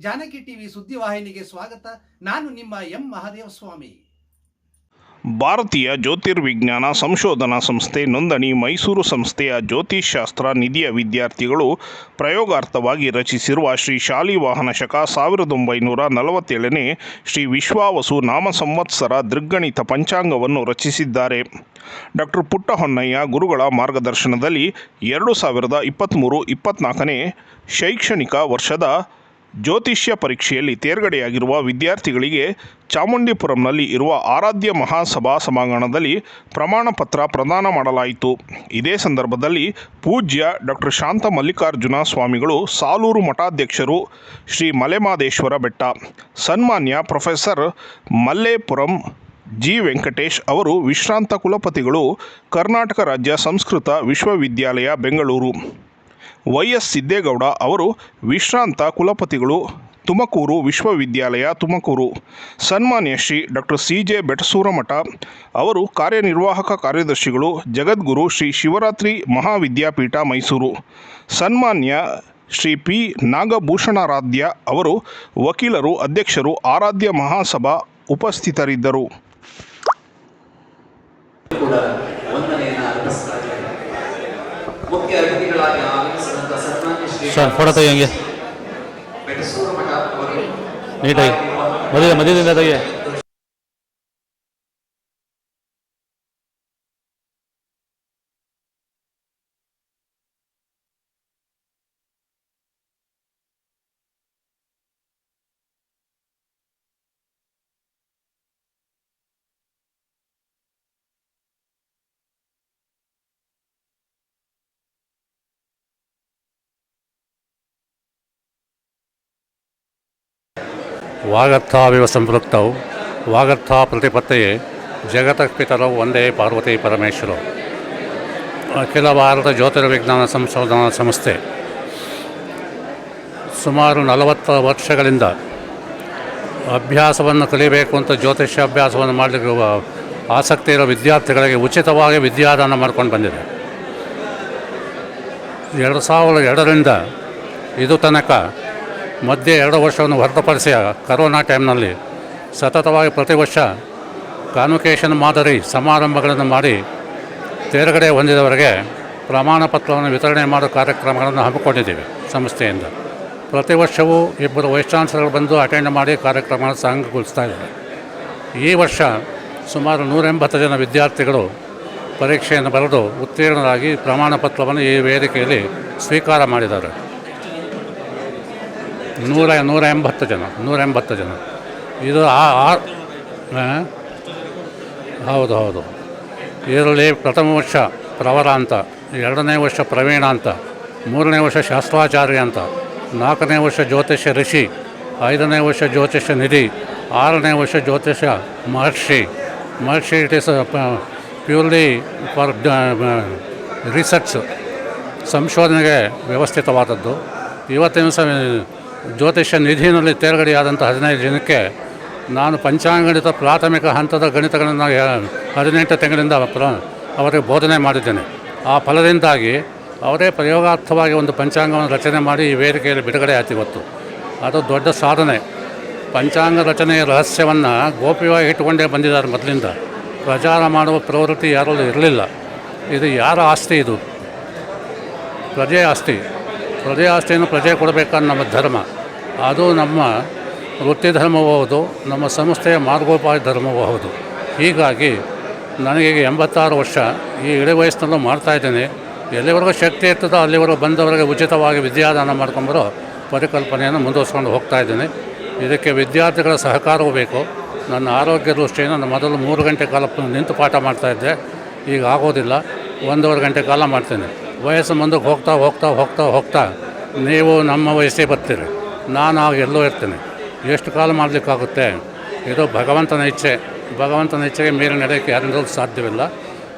Janaki TV ಸುದ್ದಿವಾಹಿನಿಗೆ ಸ್ವಾಗತ. ನಾನು ನಿಮ್ಮ ಎಂ. ಮಹಾದೇವ ಸ್ವಾಮಿ. ಭಾರತೀಯ ಜ್ಯೋತಿರ್ವಿಜ್ಞಾನ ಸಂಶೋಧನಾ ಸಂಸ್ಥೆ ನೋಂದಣಿ ಮೈಸೂರು ಸಂಸ್ಥೆಯ ಜ್ಯೋತಿಷ್ಶಾಸ್ತ್ರ ನಿಧಿಯ ವಿದ್ಯಾರ್ಥಿಗಳು ಪ್ರಯೋಗಾರ್ಥವಾಗಿ ರಚಿಸಿರುವ ಶ್ರೀ ಶಾಲಿವಾಹನ ಶಕ ಸಾವಿರದ ಒಂಬೈನೂರ ನಲವತ್ತೇಳನೇ ಶ್ರೀ ವಿಶ್ವಾವಸು ನಾಮ ಸಂವತ್ಸರ ದೃಗ್ಗಣಿತ ಪಂಚಾಂಗವನ್ನು ರಚಿಸಿದ್ದಾರೆ. ಡಾಕ್ಟರ್ ಪುಟ್ಟಹೊನ್ನಯ್ಯ ಗುರುಗಳ ಮಾರ್ಗದರ್ಶನದಲ್ಲಿ ಎರಡು ಸಾವಿರದ ಇಪ್ಪತ್ತ್ಮೂರು ಇಪ್ಪತ್ತ್ನಾಲ್ಕನೇ ಶೈಕ್ಷಣಿಕ ವರ್ಷದ ಜ್ಯೋತಿಷ್ಯ ಪರೀಕ್ಷೆಯಲ್ಲಿ ತೇರ್ಗಡೆಯಾಗಿರುವ ವಿದ್ಯಾರ್ಥಿಗಳಿಗೆ ಚಾಮುಂಡಿಪುರಂನಲ್ಲಿ ಇರುವ ಆರಾಧ್ಯ ಮಹಾಸಭಾ ಸಭಾಂಗಣದಲ್ಲಿ ಪ್ರಮಾಣ ಪತ್ರ ಪ್ರದಾನ ಮಾಡಲಾಯಿತು. ಇದೇ ಸಂದರ್ಭದಲ್ಲಿ ಪೂಜ್ಯ ಡಾಕ್ಟರ್ ಶಾಂತ ಮಲ್ಲಿಕಾರ್ಜುನ ಸ್ವಾಮಿಗಳು ಸಾಲೂರು ಮಠಾಧ್ಯಕ್ಷರು ಶ್ರೀ ಮಲೆಮಾದೇಶ್ವರ ಬೆಟ್ಟ, ಸನ್ಮಾನ್ಯ ಪ್ರೊಫೆಸರ್ ಮಲ್ಲೇಪುರಂ ಜಿ ವೆಂಕಟೇಶ್ ಅವರು, ವಿಶ್ರಾಂತ ಕುಲಪತಿಗಳು, ಕರ್ನಾಟಕ ರಾಜ್ಯ ಸಂಸ್ಕೃತ ವಿಶ್ವವಿದ್ಯಾಲಯ, ಬೆಂಗಳೂರು. ವೈ ಎಸ್ ಸಿದ್ದೇಗೌಡ ಅವರು ವಿಶ್ರಾಂತ ಕುಲಪತಿಗಳು ತುಮಕೂರು ವಿಶ್ವವಿದ್ಯಾಲಯ ತುಮಕೂರು. ಸನ್ಮಾನ್ಯ Shri doctor C J Betasuramath ಅವರು ಕಾರ್ಯನಿರ್ವಾಹಕ ಕಾರ್ಯದರ್ಶಿಗಳು ಜಗದ್ಗುರು ಶ್ರೀ ಶಿವರಾತ್ರಿ ಮಹಾವಿದ್ಯಾಪೀಠ ಮೈಸೂರು. ಸನ್ಮಾನ್ಯ ಶ್ರೀ ಪಿ ನಾಗಭೂಷಣಾರಾಧ್ಯ ಅವರು ವಕೀಲರು, ಅಧ್ಯಕ್ಷರು, ಆರಾಧ್ಯ ಮಹಾಸಭಾ ಉಪಸ್ಥಿತರಿದ್ದರು. ಮುಖ್ಯ ಅತಿಥಿಗಳಾಗಿ ಸರ್ ಫೋಟೋ ತೆಗಿ ಹಂಗೆ. ನೀಟಾಗಿ. ಮದುವೆ ಮಧ್ಯದಿಂದ ತೆಗಿ ವಾಗರ್ಥಾವಿವ ಸಂಪೃಕ್ತೌ ವಾಗರ್ಥ ಪ್ರತಿಪತ್ತೆಯೇ ಜಗತಃ ಪಿತರೌ ಒಂದೇ ಪಾರ್ವತಿ ಪರಮೇಶ್ವರ. ಅಖಿಲ ಭಾರತ ಜ್ಯೋತಿರ್ವಿಜ್ಞಾನ ಸಂಶೋಧನಾ ಸಂಸ್ಥೆ. ಸುಮಾರು ನಲವತ್ತು ವರ್ಷಗಳಿಂದ ಅಭ್ಯಾಸವನ್ನು ಕಲಿಬೇಕು ಅಂತ ಜ್ಯೋತಿಷ್ಯ ಅಭ್ಯಾಸವನ್ನು ಮಾಡಲಿಕ್ಕೆ ಆಸಕ್ತಿ ಇರೋ ವಿದ್ಯಾರ್ಥಿಗಳಿಗೆ ಉಚಿತವಾಗಿ ವಿದ್ಯಾದಾನ ಮಾಡ್ಕೊಂಡು ಬಂದಿದೆ. ಎರಡು ಸಾವಿರದ ಎರಡರಿಂದ ಇದು ತನಕ ಮಧ್ಯೆ ಎರಡು ವರ್ಷವನ್ನು ಹೊರತುಪಡಿಸಿ ಕರೋನಾ ಟೈಮ್ನಲ್ಲಿ ಸತತವಾಗಿ ಪ್ರತಿ ವರ್ಷ ಕಾನ್ವಕೇಶನ್ ಮಾದರಿ ಸಮಾರಂಭಗಳನ್ನು ಮಾಡಿ ತೇರ್ಗಡೆ ಹೊಂದಿದವರಿಗೆ ಪ್ರಮಾಣ ಪತ್ರವನ್ನು ವಿತರಣೆ ಮಾಡುವ ಕಾರ್ಯಕ್ರಮಗಳನ್ನು ಹಮ್ಮಿಕೊಂಡಿದ್ದೀವಿ ಸಂಸ್ಥೆಯಿಂದ. ಪ್ರತಿ ವರ್ಷವೂ ಇಬ್ಬರು ವೈಸ್ ಬಂದು ಅಟೆಂಡ್ ಮಾಡಿ ಕಾರ್ಯಕ್ರಮ ಸಾಂಗಗೊಳಿಸ್ತಾ ಇದ್ದಾರೆ. ಈ ವರ್ಷ ಸುಮಾರು ನೂರ ಎಂಬತ್ತು ಜನ ವಿದ್ಯಾರ್ಥಿಗಳು ಪರೀಕ್ಷೆಯನ್ನು ಬರೆದು ಉತ್ತೀರ್ಣರಾಗಿ ಪ್ರಮಾಣ ಪತ್ರವನ್ನು ಈ ವೇದಿಕೆಯಲ್ಲಿ ಸ್ವೀಕಾರ ಮಾಡಿದ್ದಾರೆ. ನೂರ ನೂರ ಎಂಬತ್ತು ಜನ, ನೂರ ಎಂಬತ್ತು ಜನ. ಇದು ಆ ಆರು? ಹೌದು ಹೌದು. ಇದರಲ್ಲಿ ಪ್ರಥಮ ವರ್ಷ ಪ್ರವರ ಅಂತ, ಎರಡನೇ ವರ್ಷ ಪ್ರವೀಣ ಅಂತ, ಮೂರನೇ ವರ್ಷ ಶಾಸ್ತ್ರಾಚಾರ್ಯ ಅಂತ, ನಾಲ್ಕನೇ ವರ್ಷ ಜ್ಯೋತಿಷ್ಯ ಋಷಿ, ಐದನೇ ವರ್ಷ ಜ್ಯೋತಿಷ್ಯ ನಿಧಿ, ಆರನೇ ವರ್ಷ ಜ್ಯೋತಿಷ್ಯ ಮಹರ್ಷಿ. ಮಹರ್ಷಿ it is purely for research, ಸಂಶೋಧನೆಗೆ ವ್ಯವಸ್ಥಿತವಾದದ್ದು. ಇವತ್ತಿನ ಸ ಜ್ಯೋತಿಷ್ಯ ನಿಧಿನಲ್ಲಿ ತೇರ್ಗಡೆಯಾದಂಥ ಹದಿನೈದು ಜನಕ್ಕೆ ನಾನು ಪಂಚಾಂಗಣಿತ ಪ್ರಾಥಮಿಕ ಹಂತದ ಗಣಿತಗಳನ್ನು ಹದಿನೆಂಟು ತಿಂಗಳಿಂದ ಅವರಿಗೆ ಬೋಧನೆ ಮಾಡಿದ್ದೇನೆ. ಆ ಫಲದಿಂದಾಗಿ ಅವರೇ ಪ್ರಯೋಗಾರ್ಥವಾಗಿ ಒಂದು ಪಂಚಾಂಗವನ್ನು ರಚನೆ ಮಾಡಿ ಈ ವೇದಿಕೆಯಲ್ಲಿ ಬಿಡುಗಡೆ ಆಯ್ತು ಇವತ್ತು. ಅದು ದೊಡ್ಡ ಸಾಧನೆ. ಪಂಚಾಂಗ ರಚನೆಯ ರಹಸ್ಯವನ್ನು ಗೋಪ್ಯವಾಗಿ ಇಟ್ಟುಕೊಂಡೇ ಬಂದಿದ್ದಾರೆ ಮೊದಲಿಂದ. ಪ್ರಚಾರ ಮಾಡುವ ಪ್ರವೃತ್ತಿ ಯಾರಲ್ಲೂ ಇರಲಿಲ್ಲ. ಇದು ಯಾರ ಆಸ್ತಿ ಇದು? ಪ್ರಜೆಯ ಆಸ್ತಿ. ಪ್ರಜೆ ಆಸ್ತಿಯನ್ನು ಪ್ರಜೆ ಕೊಡಬೇಕನ್ನೋ ನಮ್ಮ ಧರ್ಮ. ಅದು ನಮ್ಮ ವೃತ್ತಿ ಧರ್ಮವೂ ಹೌದು, ನಮ್ಮ ಸಂಸ್ಥೆಯ ಮಾರ್ಗೋಪಾಯ ಧರ್ಮವೂ ಹೌದು. ಹೀಗಾಗಿ ನನಗೆ ಎಂಬತ್ತಾರು ವರ್ಷ ಈ ಇಳಿ ವಯಸ್ಸಿನಲ್ಲೂ ಮಾಡ್ತಾಯಿದ್ದೇನೆ ಎಲ್ಲಿವರೆಗೂ ಶಕ್ತಿ ಇರ್ತದೋ ಅಲ್ಲಿವರೆಗೂ ಬಂದವರಿಗೆ ಉಚಿತವಾಗಿ ವಿದ್ಯಾದಾನ ಮಾಡ್ಕೊಂಬರೋ ಪರಿಕಲ್ಪನೆಯನ್ನು ಮುಂದುವರ್ಸ್ಕೊಂಡು ಹೋಗ್ತಾ ಇದ್ದೇನೆ. ಇದಕ್ಕೆ ವಿದ್ಯಾರ್ಥಿಗಳ ಸಹಕಾರವೂ ಬೇಕು. ನನ್ನ ಆರೋಗ್ಯ ದೃಷ್ಟಿಯಿಂದ ನಾನು ಮೊದಲು ಮೂರು ಗಂಟೆ ಕಾಲ ನಿಂತು ಪಾಠ ಮಾಡ್ತಾಯಿದ್ದೆ ಈಗ ಆಗೋದಿಲ್ಲ. ಒಂದೂವರೆ ಗಂಟೆ ಕಾಲ ಮಾಡ್ತೇನೆ. ವಯಸ್ಸು ಮುಂದಕ್ಕೆ ಹೋಗ್ತಾ ಹೋಗ್ತಾ ಹೋಗ್ತಾ ಹೋಗ್ತಾ ನೀವು ನಮ್ಮ ವಯಸ್ಸೇ ಬರ್ತೀರಿ. ನಾನು ಆಗ ಎಲ್ಲೋ ಇರ್ತೇನೆ. ಎಷ್ಟು ಕಾಲ ಮಾಡಲಿಕ್ಕಾಗುತ್ತೆ? ಇದು ಭಗವಂತನ ಇಚ್ಛೆ. ಭಗವಂತನ ಇಚ್ಛೆಗೆ ಮೀರಿ ನಡೆಯೋಕ್ಕೆ ಯಾರಿಂದಲೂ ಸಾಧ್ಯವಿಲ್ಲ.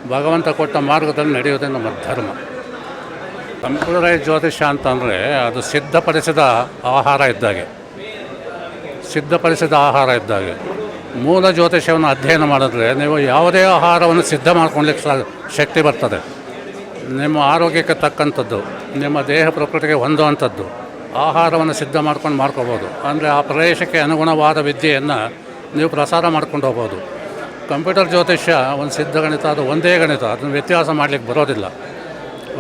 ಭಗವಂತ ಕೊಟ್ಟ ಮಾರ್ಗದಲ್ಲಿ ನಡೆಯೋದೇ ನಮ್ಮ ಧರ್ಮ. ಸಂಪ್ರದಾಯ ಜ್ಯೋತಿಷ್ಯ ಅಂತಂದರೆ ಅದು ಸಿದ್ಧಪಡಿಸಿದ ಆಹಾರ ಇದ್ದಾಗೆ. ಸಿದ್ಧಪಡಿಸಿದ ಆಹಾರ ಇದ್ದಾಗೆ. ಮೂಲ ಜ್ಯೋತಿಷ್ಯವನ್ನು ಅಧ್ಯಯನ ಮಾಡಿದ್ರೆ ನೀವು ಯಾವುದೇ ಆಹಾರವನ್ನು ಸಿದ್ಧ ಮಾಡ್ಕೊಳ್ಲಿಕ್ಕೆ ಶಕ್ತಿ ಬರ್ತದೆ. ನಿಮ್ಮ ಆರೋಗ್ಯಕ್ಕೆ ತಕ್ಕಂಥದ್ದು, ನಿಮ್ಮ ದೇಹ ಪ್ರಕೃತಿಗೆ ಹೊಂದುವಂಥದ್ದು, ಆಹಾರವನ್ನು ಸಿದ್ಧ ಮಾಡ್ಕೊಂಡು ಮಾಡ್ಕೋಬೋದು. ಅಂದರೆ ಆ ಪ್ರದೇಶಕ್ಕೆ ಅನುಗುಣವಾದ ವಿದ್ಯೆಯನ್ನು ನೀವು ಪ್ರಸಾರ ಮಾಡ್ಕೊಂಡು ಹೋಗ್ಬೋದು. ಕಂಪ್ಯೂಟರ್ ಜ್ಯೋತಿಷ್ಯ ಒಂದು ಸಿದ್ಧ ಗಣಿತ, ಅದು ಒಂದೇ ಗಣಿತ, ಅದನ್ನು ವ್ಯತ್ಯಾಸ ಮಾಡಲಿಕ್ಕೆ ಬರೋದಿಲ್ಲ.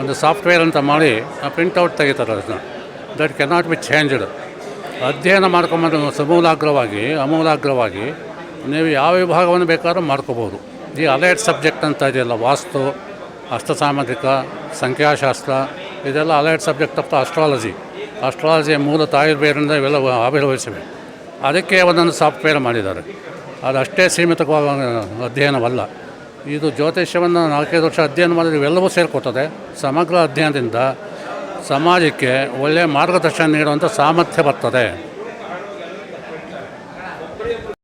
ಒಂದು ಸಾಫ್ಟ್ವೇರ್ ಅಂತ ಮಾಡಿ ಆ ಪ್ರಿಂಟೌಟ್ ತೆಗಿತಾರೆ ಅದನ್ನು. ದಟ್ ಕೆನಾಟ್ ಬಿ ಚೇಂಜ್ಡ್ ಅಧ್ಯಯನ ಮಾಡ್ಕೊಂಬಂದು ಸಮೂಲಾಗ್ರವಾಗಿ, ಅಮೂಲಾಗ್ರವಾಗಿ, ನೀವು ಯಾವ ವಿಭಾಗವನ್ನು ಬೇಕಾದ್ರೂ ಮಾಡ್ಕೋಬೋದು. ಈ ಅಲೈಟ್ ಸಬ್ಜೆಕ್ಟ್ ಅಂತ ಇದೆಯಲ್ಲ, ವಾಸ್ತು ಅಷ್ಟಸಾಮಾಜಿಕ ಸಂಖ್ಯಾಶಾಸ್ತ್ರ, ಇದೆಲ್ಲ ಅಲೈಟ್ ಸಬ್ಜೆಕ್ಟ್ ಆಫ್ ಅಸ್ಟ್ರಾಲಜಿ ಅಸ್ಟ್ರಾಲಜಿಯ ಮೂಲ ತಾಯಿರ್ಬೇರಿಂದ ಇವೆಲ್ಲ ಆವಿರ್ಭವಿಸಿವೆ ಅದಕ್ಕೆ ಒಂದೊಂದು ಸಾಫ್ಟ್ವೇರ್ ಮಾಡಿದ್ದಾರೆ. ಅದು ಅಷ್ಟೇ ಸೀಮಿತವಾದ ಅಧ್ಯಯನವಲ್ಲ. ಇದು ಜ್ಯೋತಿಷ್ಯವನ್ನು ನಾಲ್ಕೈದು ವರ್ಷ ಅಧ್ಯಯನ ಮಾಡಿದ್ರೆ ಇವೆಲ್ಲವೂ ಸೇರ್ಕೊತದೆ ಸಮಗ್ರ ಅಧ್ಯಯನದಿಂದ ಸಮಾಜಕ್ಕೆ ಒಳ್ಳೆಯ ಮಾರ್ಗದರ್ಶನ ನೀಡುವಂಥ ಸಾಮರ್ಥ್ಯ ಬರ್ತದೆ.